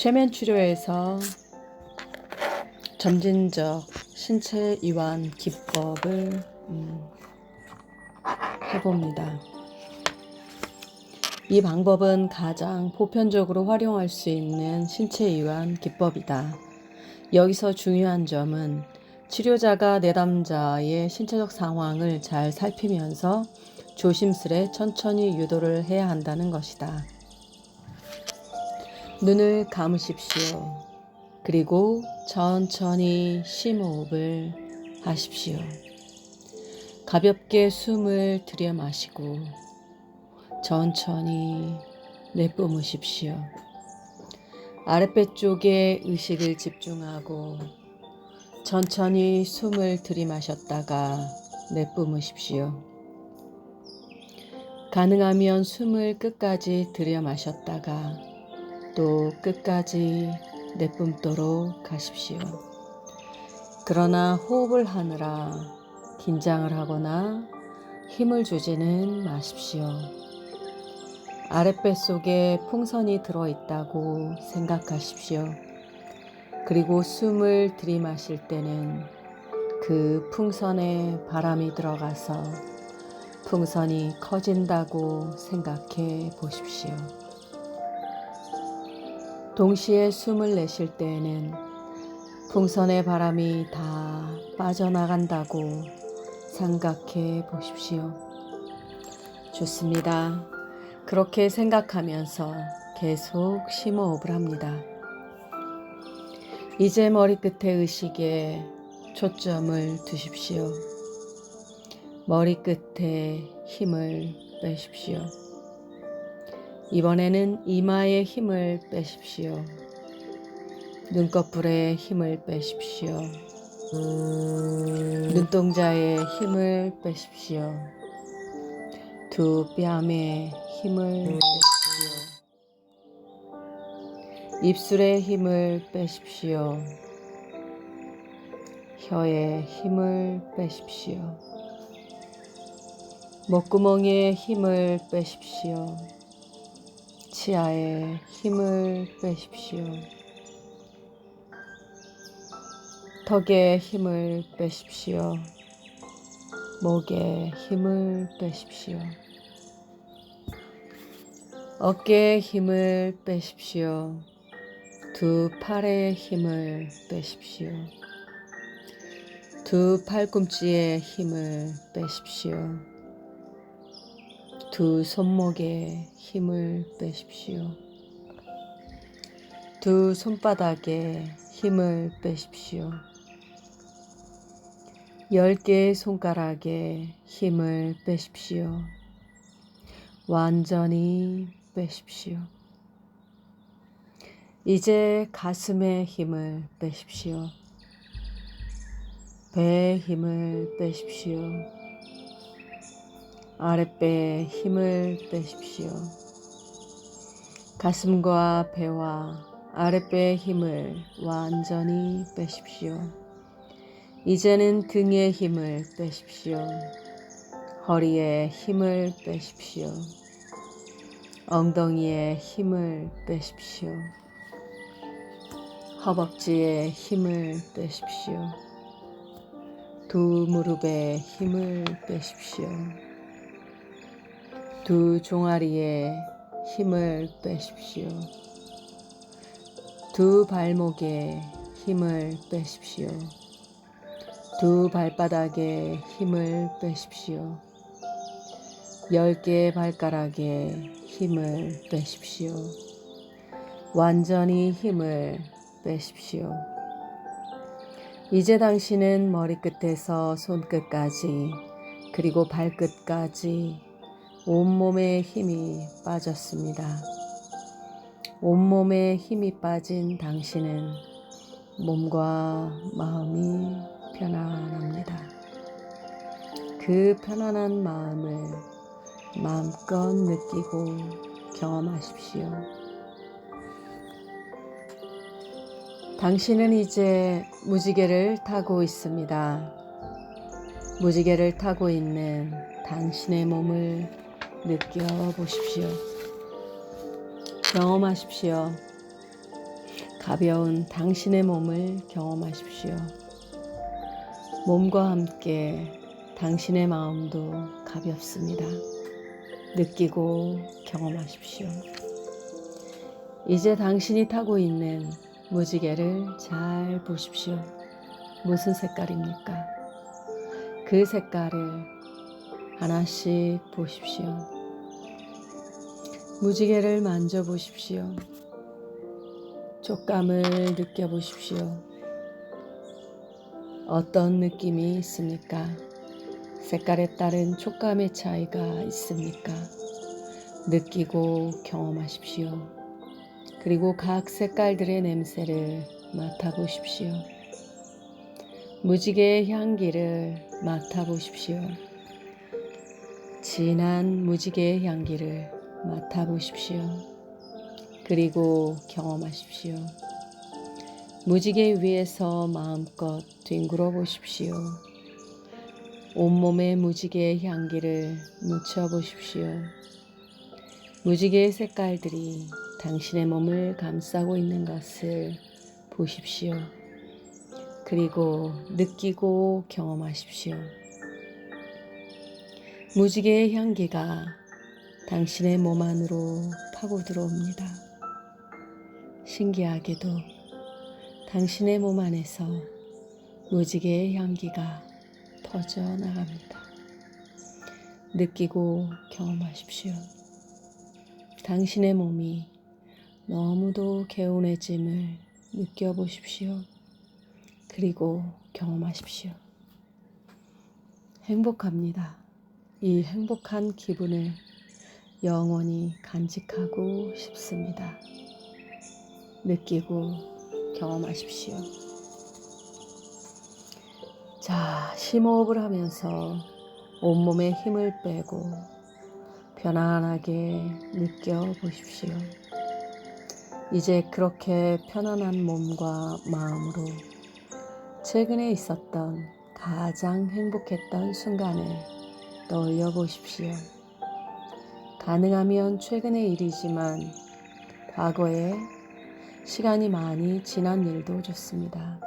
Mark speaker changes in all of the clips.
Speaker 1: 최면 치료에서 점진적 신체 이완 기법을 음, 해봅니다. 이 방법은 가장 보편적으로 활용할 수 있는 신체 이완 기법이다. 여기서 중요한 점은 치료자가 내담자의 신체적 상황을 잘 살피면서 조심스레 천천히 유도를 해야 한다는 것이다. 눈을 감으십시오. 그리고 천천히 심호흡을 하십시오. 가볍게 숨을 들여 마시고 천천히 내뿜으십시오. 아랫배 쪽에 의식을 집중하고 천천히 숨을 들이마셨다가 내뿜으십시오. 가능하면 숨을 끝까지 들여 마셨다가 또 끝까지 내뿜도록 하십시오. 그러나 호흡을 하느라 긴장을 하거나 힘을 주지는 마십시오. 아랫배 속에 풍선이 들어있다고 생각하십시오. 그리고 숨을 들이마실 때는 그 풍선에 바람이 들어가서 풍선이 커진다고 생각해 보십시오. 동시에 숨을 내쉴 때에는 풍선의 바람이 다 빠져나간다고 생각해 보십시오. 좋습니다. 그렇게 생각하면서 계속 심호흡을 합니다. 이제 머리끝에 의식에 초점을 두십시오. 머리끝에 힘을 빼십시오. 이번에는 이마에 힘을 빼십시오. 눈꺼풀에 힘을 빼십시오. 눈동자에 힘을 빼십시오. 두 뺨에 힘을 빼십시오. 입술에 힘을 빼십시오. 혀에 힘을 빼십시오. 목구멍에 힘을 빼십시오. 치아에 힘을 빼십시오. 턱에 힘을 빼십시오. 목에 힘을 빼십시오. 어깨에 힘을 빼십시오. 두 팔에 힘을 빼십시오. 두 팔꿈치에 힘을 빼십시오. 두 손목에 힘을 빼십시오. 두 손바닥에 힘을 빼십시오. 열 개의 손가락에 힘을 빼십시오. 완전히 빼십시오. 이제 가슴에 힘을 빼십시오. 배에 힘을 빼십시오. 아랫배에 힘을 빼십시오. 가슴과 배와 아랫배의 힘을 완전히 빼십시오. 이제는 등에 힘을 빼십시오. 허리에 힘을 빼십시오. 엉덩이에 힘을 빼십시오. 허벅지에 힘을 빼십시오. 두 무릎에 힘을 빼십시오. 두 종아리에 힘을 빼십시오. 두 발목에 힘을 빼십시오. 두 발바닥에 힘을 빼십시오. 열 개의 발가락에 힘을 빼십시오. 완전히 힘을 빼십시오. 이제 당신은 머리끝에서 손끝까지 그리고 발끝까지 온몸에 힘이 빠졌습니다. 온몸에 힘이 빠진 당신은 몸과 마음이 편안합니다. 그 편안한 마음을 마음껏 느끼고 경험하십시오. 당신은 이제 무지개를 타고 있습니다. 무지개를 타고 있는 당신의 몸을 느껴보십시오. 경험하십시오. 가벼운 당신의 몸을 경험하십시오. 몸과 함께 당신의 마음도 가볍습니다. 느끼고 경험하십시오. 이제 당신이 타고 있는 무지개를 잘 보십시오. 무슨 색깔입니까? 그 색깔을 하나씩 보십시오. 무지개를 만져보십시오. 촉감을 느껴보십시오. 어떤 느낌이 있습니까? 색깔에 따른 촉감의 차이가 있습니까? 느끼고 경험하십시오. 그리고 각 색깔들의 냄새를 맡아보십시오. 무지개의 향기를 맡아보십시오. 진한 무지개의 향기를 맡아보십시오. 그리고 경험하십시오. 무지개 위에서 마음껏 뒹굴어 보십시오. 온몸에 무지개의 향기를 묻혀 보십시오. 무지개의 색깔들이 당신의 몸을 감싸고 있는 것을 보십시오. 그리고 느끼고 경험하십시오. 무지개의 향기가 당신의 몸 안으로 파고 들어옵니다. 신기하게도 당신의 몸 안에서 무지개의 향기가 퍼져 나갑니다. 느끼고 경험하십시오. 당신의 몸이 너무도 개운해짐을 느껴보십시오. 그리고 경험하십시오. 행복합니다. 이 행복한 기분을 영원히 간직하고 싶습니다. 느끼고 경험하십시오. 자, 심호흡을 하면서 온몸에 힘을 빼고 편안하게 느껴보십시오. 이제 그렇게 편안한 몸과 마음으로 최근에 있었던 가장 행복했던 순간을 떠올려 보십시오. 가능하면 최근의 일이지만 과거에 시간이 많이 지난 일도 좋습니다.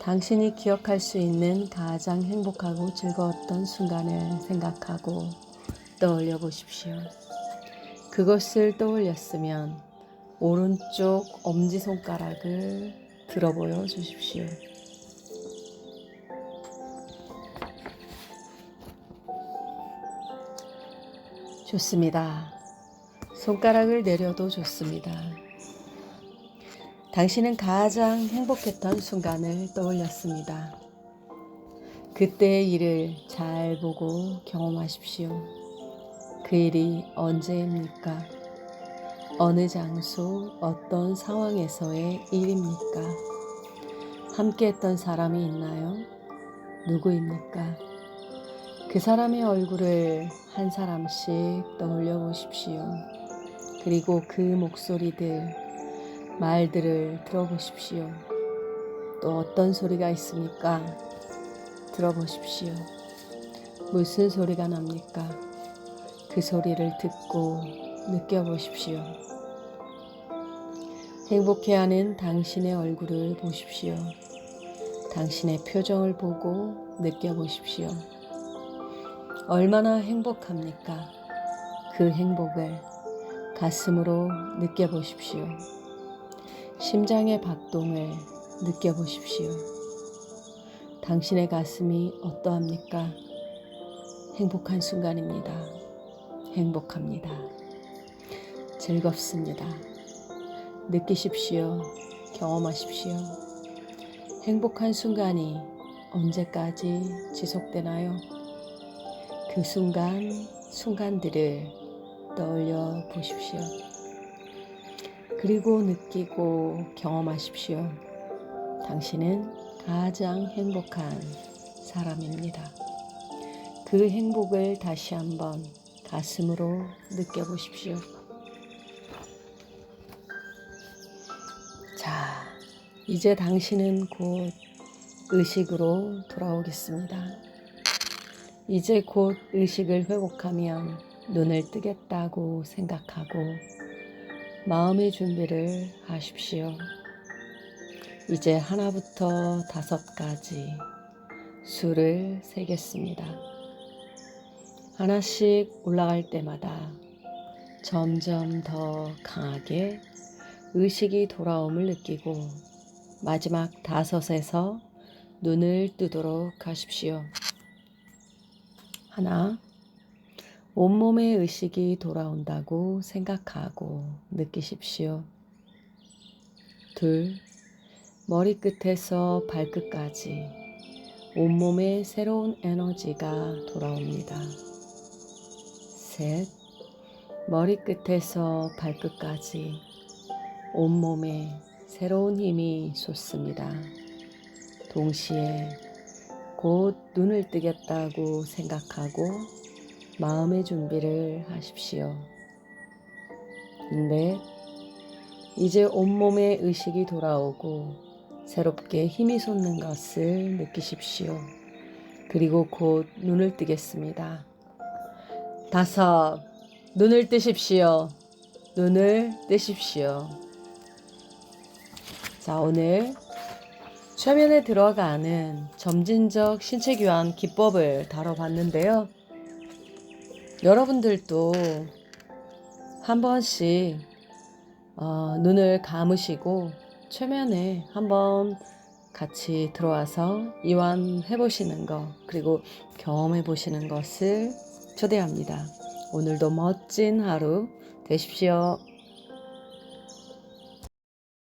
Speaker 1: 당신이 기억할 수 있는 가장 행복하고 즐거웠던 순간을 생각하고 떠올려 보십시오. 그것을 떠올렸으면 오른쪽 엄지손가락을 들어 보여 주십시오. 좋습니다. 손가락을 내려도 좋습니다. 당신은 가장 행복했던 순간을 떠올렸습니다. 그때의 일을 잘 보고 경험하십시오. 그 일이 언제입니까? 어느 장소, 어떤 상황에서의 일입니까? 함께 했던 사람이 있나요? 누구입니까? 그 사람의 얼굴을 한 사람씩 떠올려 보십시오. 그리고 그 목소리들, 말들을 들어보십시오. 또 어떤 소리가 있습니까? 들어보십시오. 무슨 소리가 납니까? 그 소리를 듣고 느껴보십시오. 행복해하는 당신의 얼굴을 보십시오. 당신의 표정을 보고 느껴보십시오. 얼마나 행복합니까? 그 행복을 가슴으로 느껴보십시오. 심장의 박동을 느껴보십시오. 당신의 가슴이 어떠합니까? 행복한 순간입니다. 행복합니다. 즐겁습니다. 느끼십시오. 경험하십시오. 행복한 순간이 언제까지 지속되나요? 그 순간, 순간들을 떠올려 보십시오. 그리고 느끼고 경험하십시오. 당신은 가장 행복한 사람입니다. 그 행복을 다시 한번 가슴으로 느껴보십시오. 자, 이제 당신은 곧 의식으로 돌아오겠습니다. 이제 곧 의식을 회복하면 눈을 뜨겠다고 생각하고 마음의 준비를 하십시오. 이제 하나부터 다섯까지 수를 세겠습니다. 하나씩 올라갈 때마다 점점 더 강하게 의식이 돌아옴을 느끼고 마지막 다섯에서 눈을 뜨도록 하십시오. 하나, 온몸의 의식이 돌아온다고 생각하고 느끼십시오. 둘, 머리끝에서 발끝까지 온몸에 새로운 에너지가 돌아옵니다. 셋, 머리끝에서 발끝까지 온몸에 새로운 힘이 솟습니다. 동시에 곧 눈을 뜨겠다고 생각하고 마음의 준비를 하십시오. 넷, 이제 온몸에 의식이 돌아오고 새롭게 힘이 솟는 것을 느끼십시오. 그리고 곧 눈을 뜨겠습니다. 다섯, 눈을 뜨십시오. 눈을 뜨십시오. 자, 오늘 최면에 들어가는 점진적 신체 교환 기법을 다뤄봤는데요. 여러분들도 한 번씩 어, 눈을 감으시고 최면에 한번 같이 들어와서 이완해 보시는 거 그리고 경험해 보시는 것을 초대합니다. 오늘도 멋진 하루 되십시오.